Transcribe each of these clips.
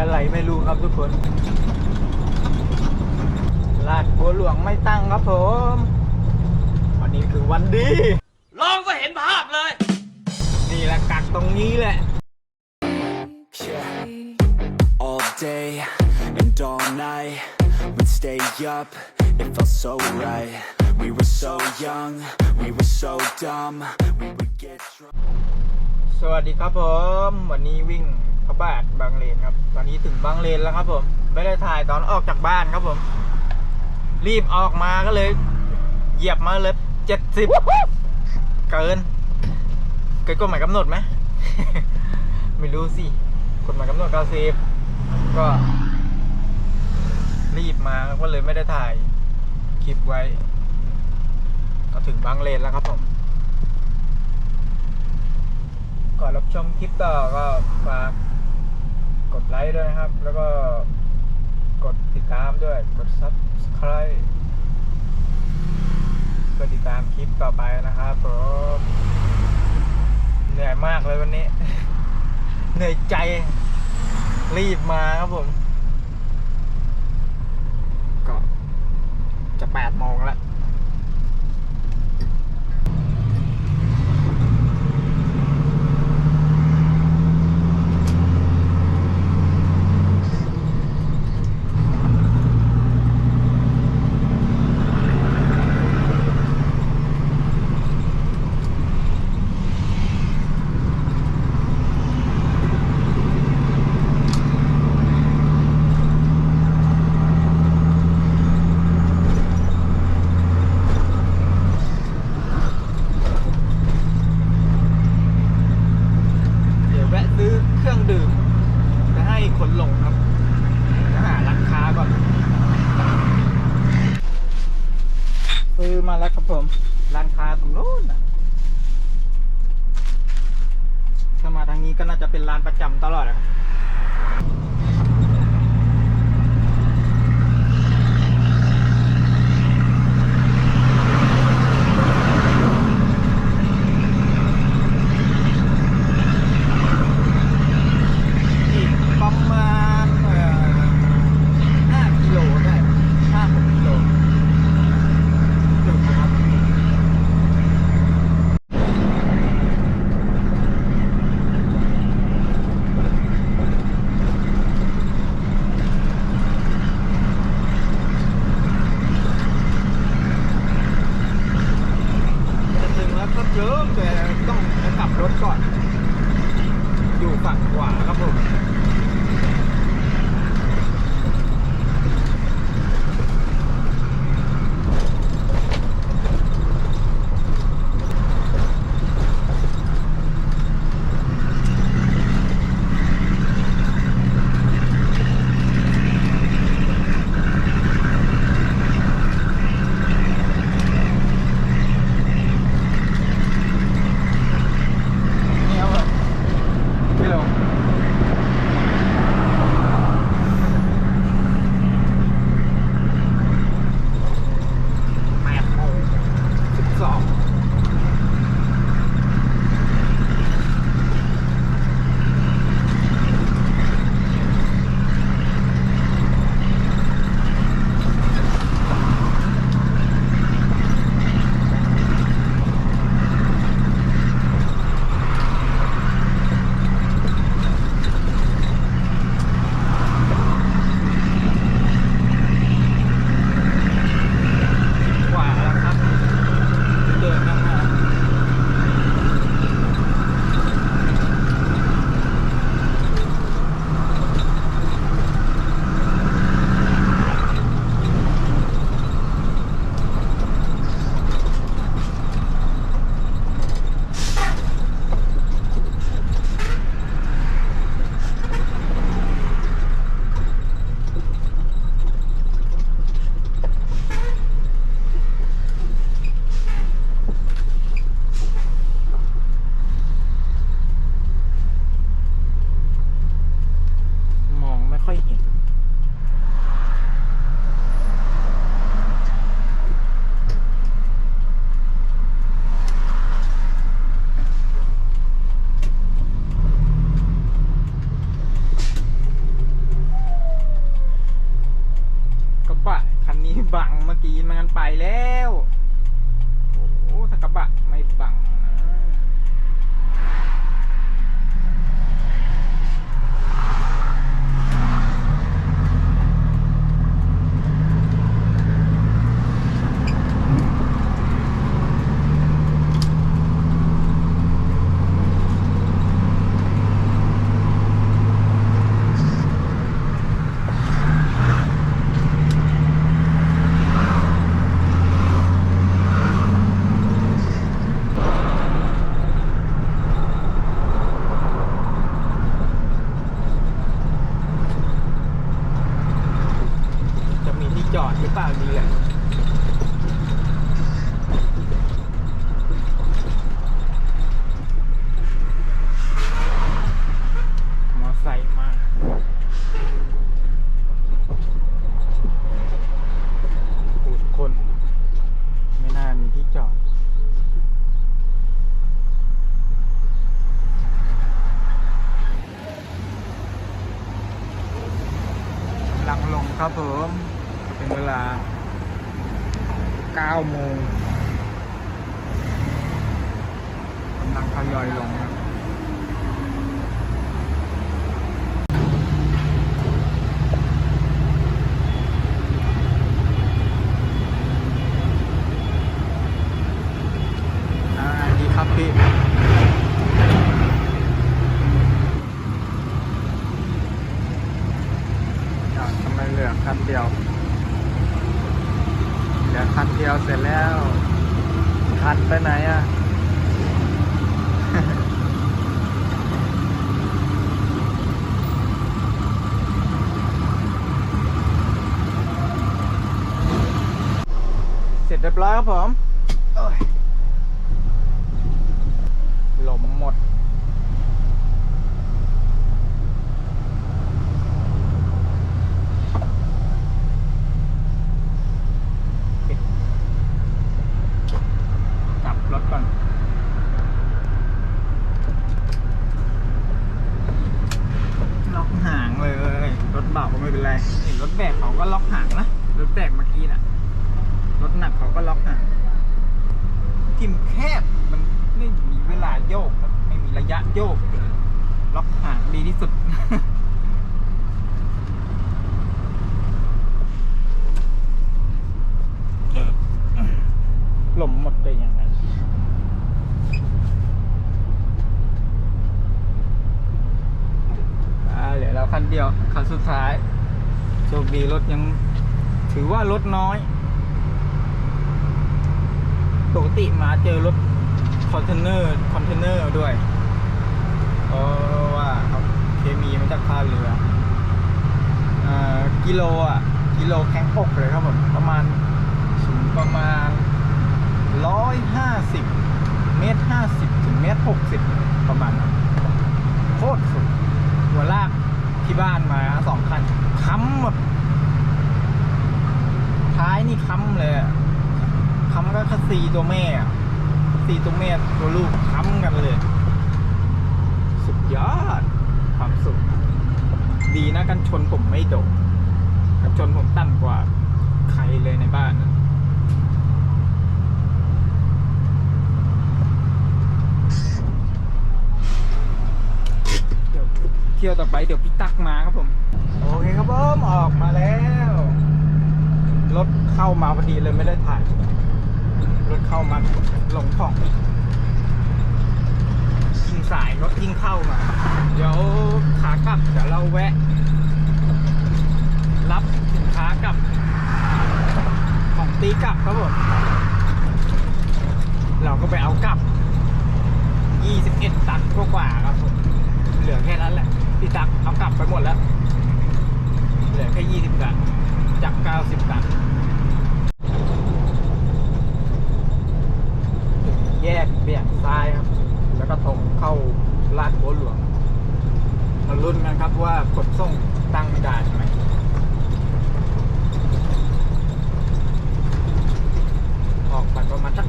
อะไรไม่รู้ครับทุกคนลาดบัวหลวงไม่ตั้งครับผม วันนี้คือวันดี ลองก็เห็นภาพเลย นี่แหละกักตรงนี้แหละ Yeah. All day and all night, we'd stay up. It felt so right. We were so young, we were so dumb. We would get drunk. สวัสดีครับผม วันนี้วิ่ง พระบาทบางเลนครับ ตอนนี้ถึงบางเลนแล้วครับผม ไม่ได้ถ่ายตอนออกจากบ้านครับผม รีบออกมาก็เลย เหยียบมาเลยเจ็ดสิบเกิน เกินกฎหมายกำหนดไหม ไม่รู้สิกฎหมายกำหนดเก้าสิบก็ รีบมาก็เลยไม่ได้ถ่ายคลิปไว้ ก็ถึงบางเลนแล้วครับผมก่อนรับชมคลิปต่อก็ฝาก กดไลค์ด้วยนะครับ แล้วก็กดติดตามด้วย กด subscribe เพื่อติดตามคลิปต่อไปนะครับผมเหนื่อยมากเลยวันนี้ เหนื่อยใจรีบมาครับผม ก็จะแปดโมงแล้ว เดี๋ยวแวะซื้อเครื่องดื่มจะให้คนหลงครับจะหาร้านค้าก่อนซื้อมาแล้วครับผม ร้านค้าตรงโน้นน่ะถ้ามาทางนี้ก็น่า จะเป็นร้านประจำตลอดอะ มื่อกี้มันไปแล้ว โอ้โหถ้ากระบะไม่บังนะ จอดหรือเปล่าดีแหละมอไซค์มาปูดคน ไม่น่ามีที่จอด กำลังลงครับผม เป็นเวลา 9 โมงกำลังทยอยลงครับ อ่า ดีครับพี่ อะทำไมเหลือคันเดียว เหลือคันเดียวเสร็จแล้ว คันไปไหนอะ เสร็จเรียบร้อย ครับผมโอ้ยลมหมดกลับรถก่อน ล็อกหางเลย รถเบาก็ไม่เป็นไร เห็นรถแบกเขาก็ล็อกหางนะ รถแบกเมื่อกี้น่ะ รถหนักเขาก็ล็อกหางทิมแคบมันไม่มีเวลาโยกครับไม่มีระยะโยกล็อกหางดีที่สุดหลมหมดไปยังไงอ่าเหลือเราคันเดียวคันสุดท้ายโชคดีรถยังถือว่ารถน้อย ปกติมาเจอรถคอนเทนเนอร์คอนเทนเนอร์ด้วยเพราะว่าเขาเคมีมาจากท่าเรืออ่ากิโลอะกิโลแข็งปกเลยครับผมประมาณสูงประมาณร้อยห้าสิบเมตรห้าสิบถึงเมตรหกสิบประมาณนั้นโคตรสุดหัวลากที่บ้านมาสองคันค้ำหมดท้ายนี่ค้ำเลยอะ ค้ำก็คัสซีตัวแม่สซีตัวแม่ตัวลูกค้ำกันเลย สุดยอด ความสุข ดีนะกันชนผมไม่โดนกันชนผมต่ำกว่าใครเลยในบ้านนะเดี๋ยวเที่ยวต่อไปเดี๋ยวพี่ตักมาครับผม โอเคครับผมออกมาแล้ว รถเข้ามาพอดีเลยไม่ได้ถ่าย เข้ามาหลงของอีกยิงสายรถยิงเข้ามา เดี๋ยวขากลับเดี๋ยวเราแวะ รับสินค้ากลับ ของตีกลับครับผมเราก็ไปเอากลับ 21 ตันกว่าๆครับผมเหลือแค่นั้นแหละพี่ตักเอากลับไปหมดแล้ว เหลือแค่ 20 ตันจาก 90 ตัน แยกเบี่ยงซ้ายครับ แล้วก็ตรงเข้าลาดบัวหลวงมาลุ้นกันครับว่าขนส่งตั้งด่านไหมออกไปประมาณสัก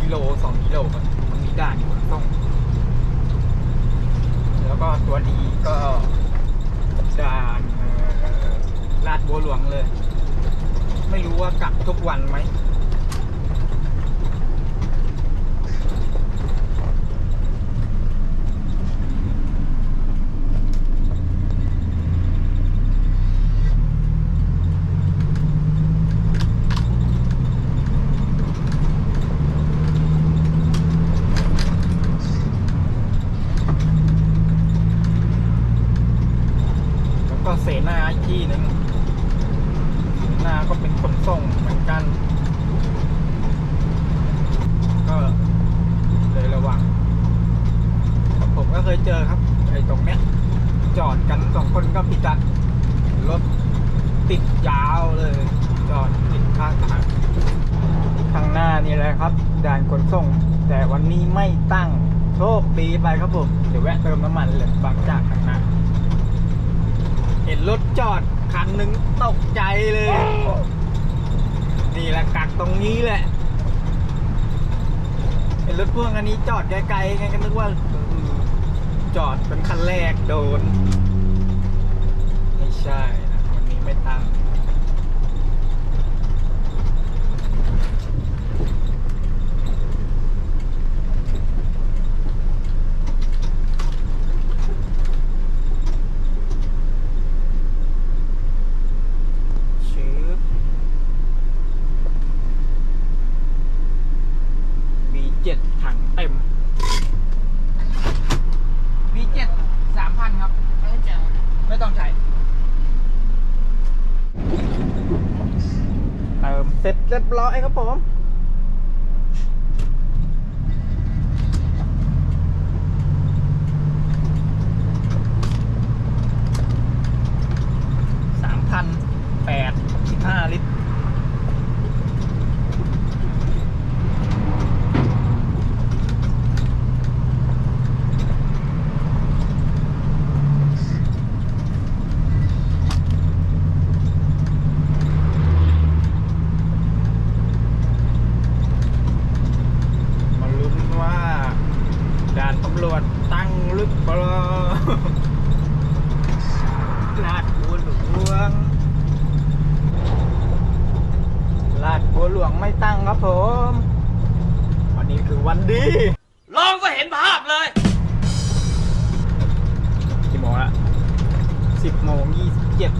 กิโลสองกิโลก่อนมันมีด่านขนส่งแล้วก็ตัวดีก็ด่านลาดบัวหลวงเลย ไม่รู้กักทุกวันไหม แล้วก็เสนาอีกที่หนึ่งเสนาก็เป็นขนส่งเหมือนกัน ก็เลยระวังครับผมก็เคยเจอครับ ไอ้ตรงเนี้ย จอด กันสองคนก็ผิดกันรถติดยาวเลย จอดติดข้างทางข้างหน้านี่แหละครับ ด่านขนส่ง แต่วันนี้ไม่ตั้งโชคดีไปครับผม เดี๋ยวแวะเติมน้ำมันเลยบางจากข้างหน้า เห็นรถจอดคันหนึ่งตกใจเลย นี่แหละกักตรงนี้แหละ เห็นรถพ่วงอันนี้จอดไกลๆไงก็นึกว่าจอดเป็นคันแรกโดน ใช่นะวันนี้ไม่ตั้ง ชื้อ B7 ถังเต็ม B7 สามพันครับ ไม่ต้องใช้ เติมเสร็จเรียบร้อย ครับผม สามพันแปดสิบห้าลิตร มาลุ้นว่าด่านตำร วจตั้งหรือเปล่าลาดบัวหลวง ลาดบัวหลวงไม่ตั้งครับผม วันนี้คือวันดีลองก็เห็นภาพเลยกี่โมงละสิบโมงยี่สิบเจ็ด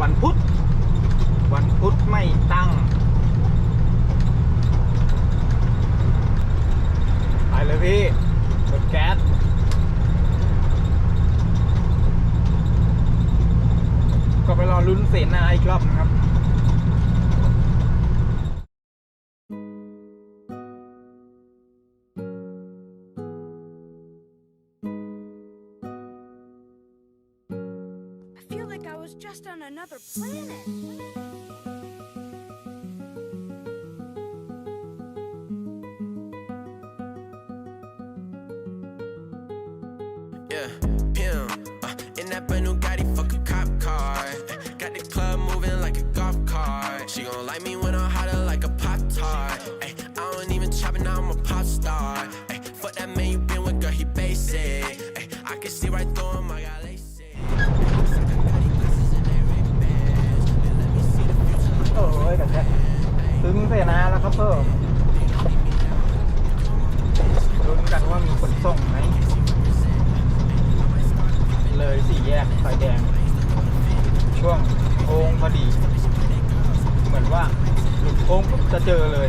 วันพุธ วันพุธไม่ตั้งไปเลยพี่รถแก๊ส ก็ไปรอ ลุ้นเสนาอีกรอบนะครับ I สนาแล้วครับเพิ่มลุ้นกันว่ามีขนส่งไหม เลยสี่แยกไฟแดง ช่วงโค้งพอดี เหมือนว่าหลุดโค้งจะเจอเลย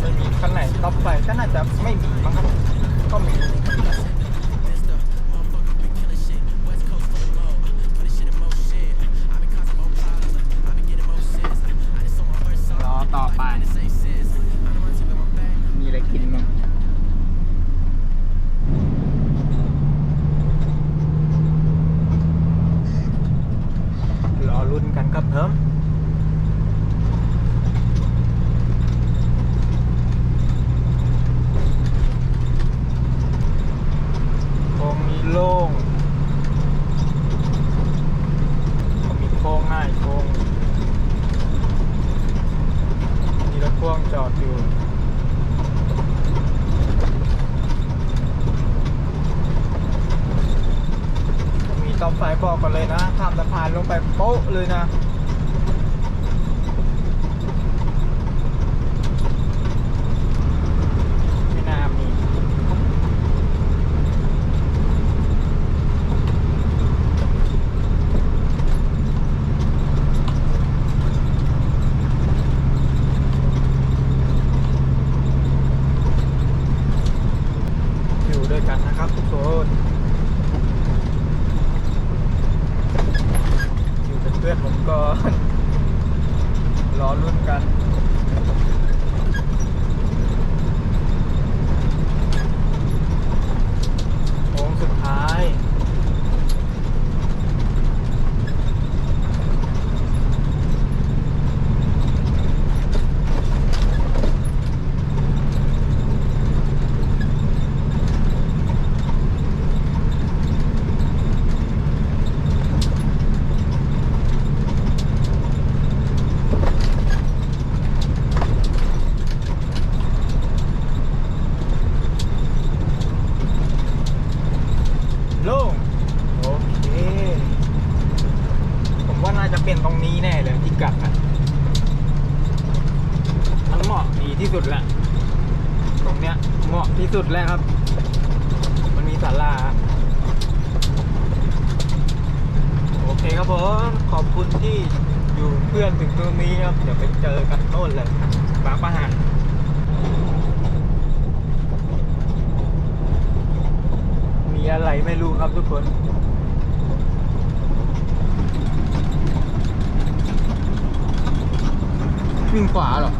ไม่มีข้างไหนต๊อปไปก็น่าจะไม่มีมั้งครับ ก็มี รอต่อไป มีอะไรกินมั้งรอลุ้นกันครับเพิ่มโค้งนี้โล่งก็มีโค้งหน้าอีกโค้ง มีรถพ่วงจอดอยู่ มีต่อไฟ บอกก่อนเลยนะข้ามสะพานลงไปโป๊ะเลยนะ เพื่อนผมก็ รอรุ่นกัน โค้งสุดท้าย โล่งโอเค ผมว่าน่าจะเป็นตรงนี้แน่เลยที่กลับอะมันเหมาะดีที่สุดแหละ ตรงเนี้ยเหมาะที่สุดแล้วครับ มันมีศาลา โอเคครับผม ขอบคุณที่อยู่ เพื่อนถึงตรงนี้ครับ เดี๋ยวไปเจอกันโน่นเลยบางประหันมีอะไรไม่รู้ครับทุกคนวิ่งขวาหรอ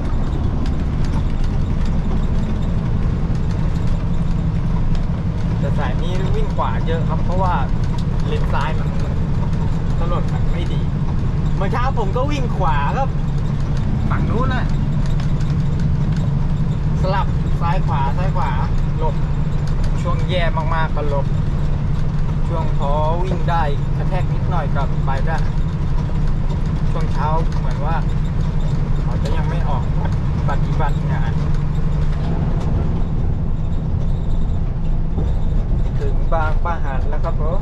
แต่สายนี้วิ่งขวาเยอะครับ เพราะว่าเลนซ้ายมันถนนมันไม่ดี มื่อเช้าผมก็วิ่งขวาครับ ฝั่งนู้นน่ะสลับซ้ายขวาซ้ายขวาหลบ ช่วงแย่มากๆก็หลบ ช่วงพอวิ่งได้กระแทกนิดหน่อยกลับไปได้ช่วงเช้าเหมือนว่า เขาจะยังไม่ออกปฏิบัติงานถึงบางปะหันแล้วครับผม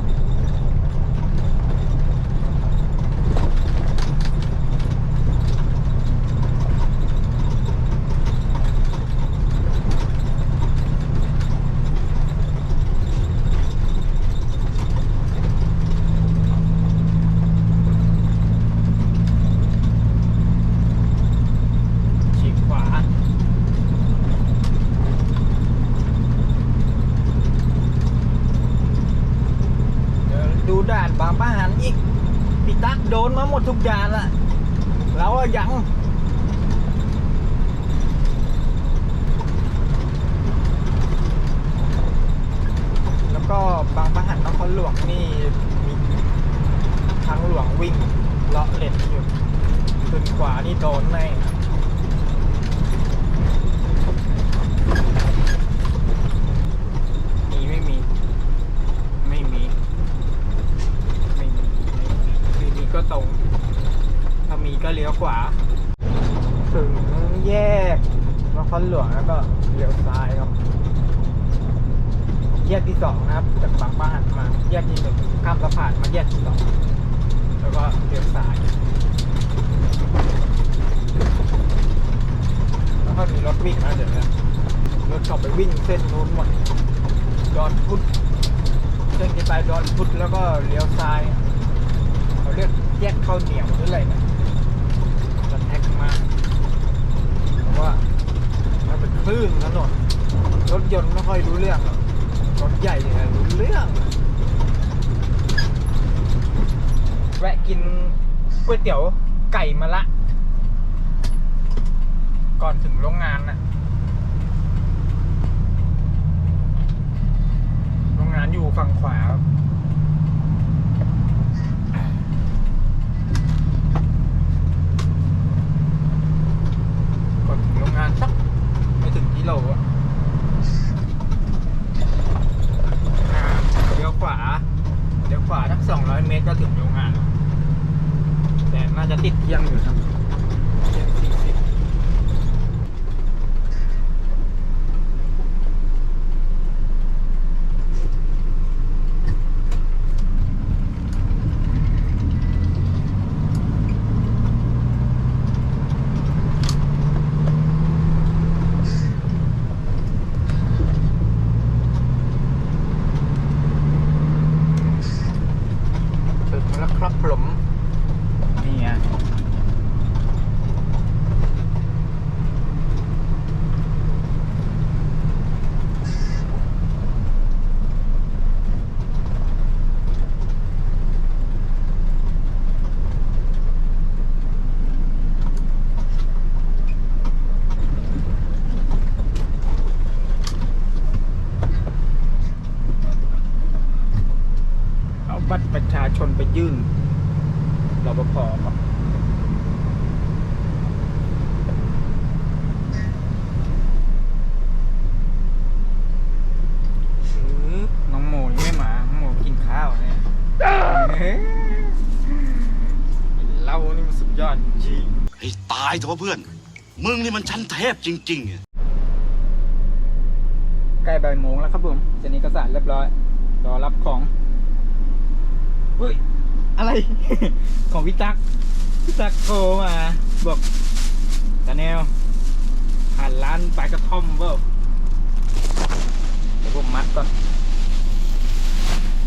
ฉีกขวา เดี๋ยวดูด่านบางปะหันอีกพี่ตักโดนมาหมด ทุกด่านละเราอะยังแล้วก็บางปะหันนครหลวงนี่มีทางหลวงวิ่งเลาะเล็ดอยู่ขึ้นขวานี่โดนแน่มีไม่ไม่ไม่ไม่ไม่ก็ตรง มีก็เลี้ยวขวา ถึงแยกนครหลวงแล้วก็เลี้ยวซ้ายครับแยกที่สองนะครับจากบางบ้านมาแยกที่หนึ่งข้ามสะพานมาแยกที่สองแล้วก็เลี้ยวซ้ายแล้วก็มีรถวิ่งนะเดี๋ยวนะรถขับไปวิ่งเส้นนู้นหมดดอนพุทธเส้นที่ไปดอนพุทธแล้วก็เลี้ยวซ้ายเขาเรียกแยกข้าวเหนียวหรืออะไรนะรถแท็กมากเพราะว่ามันเป็นค ลื่นถนนรถยนต์ไม่ค่อยรู้เรื่องหรอกรถใหญ่เนี่ยรู้เรื่อง แวะกินก๋วยเตี๋ยวไก่มาละ ก่อนถึงโรงงานนะโรงงานอยู่ฝั่งขวาครับก่อนถึงโรงงานสัก ถึงกิโลอะอ่าเลี้ยวขวาเลี้ยวขวาสักสองร้อยเมตรก็ถึงโรงงาน แต่น่าจะติดเที่ยงอยู่ครับเที่ยงสี่สิบ ถึงแล้วครับผมนี่ไง ยื่นรปภครับอื้อน้องโมยังไม่มาน้องโมกินข้าวเนี่ยเฮ้ยเรานี่มันสุดยอดจริงให้ตายเถอะเพื่อน มึงนี่มันชั้นเทพจริง ๆ ใกล้บ่ายโมงแล้วครับผมเจนี้ก็สารเรียบร้อย รอรับของ เฮ้ย อะไร ของพี่ตักพี่ตักโทรมาบอกตาแนวผ่านร้านปลายกระท่อมเปล่าเดี๋ยวผมมัดก่อน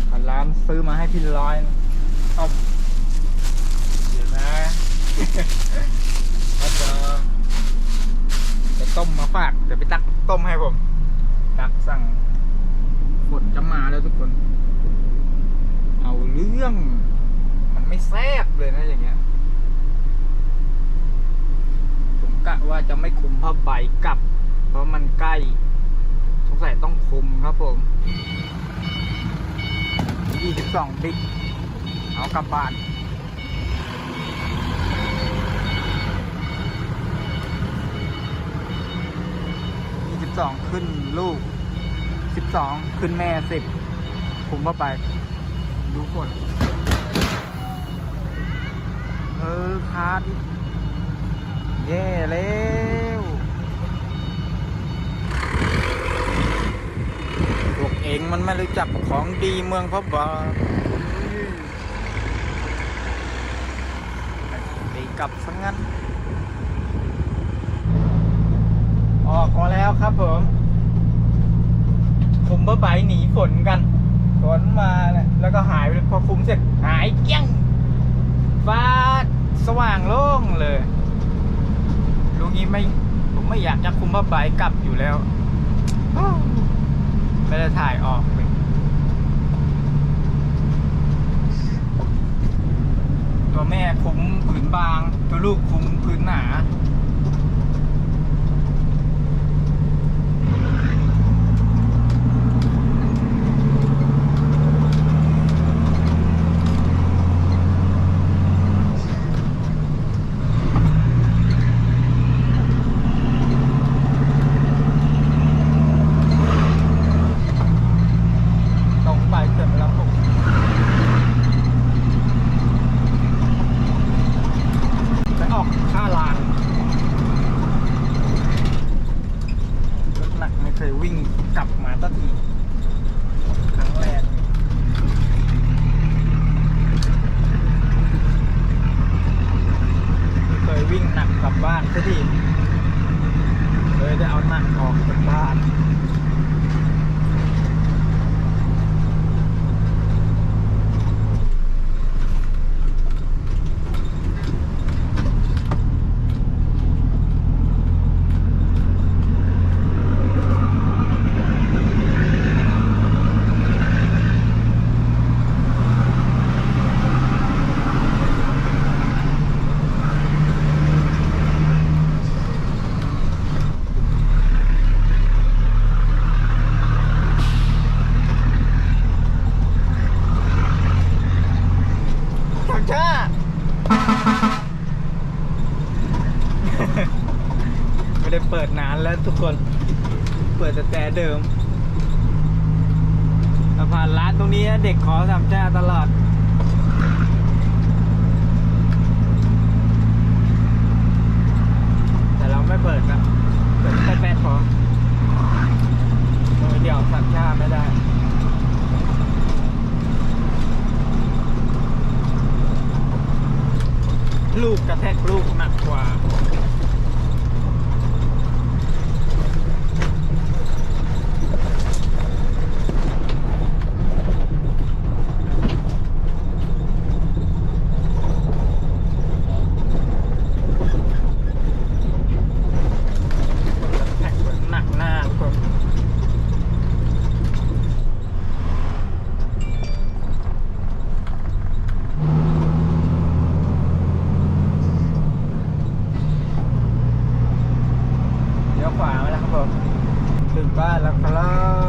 ผ่านร้านซื้อมาให้พี่ร้อยต้มเดี๋ยวนะก็จะจะต้มมาฝากเดี๋ยวพี่ตักต้มให้ผม ตักสั่งฝนจะมาแล้วทุกคน เรื่อง มันไม่แซ่บเลยนะอย่างเงี้ย ผมกะว่าจะไม่คุมผ้าใบกลับ เพราะมันใกล้ สงสัยต้องคุมครับผม22บิ๊กเอากลับบ้าน22ขึ้นลูก12ขึ้นแม่10คุมเข้าไป ดูกดเออคาดอีกแย่แล้วพวกเองมันไม่รู้จักของดีเมืองพระบาทดีกลับซะงั้น ออกมาแล้วครับผมคุมผ้าใบหนีฝนกัน ฝนมาเนี่ยแล้วก็หายไปพอคุมเสร็จหายเกี้ยงฟ้าสว่างโล่งเลยลุงนี้ไม่ผมไม่อยากจะคุมผ้าใบกลับอยู่แล้วไม่ได้ถ่ายออกเลยตัวแม่คุมผืนบาง ตัวลูกคุมผืนหนา แล้วครับ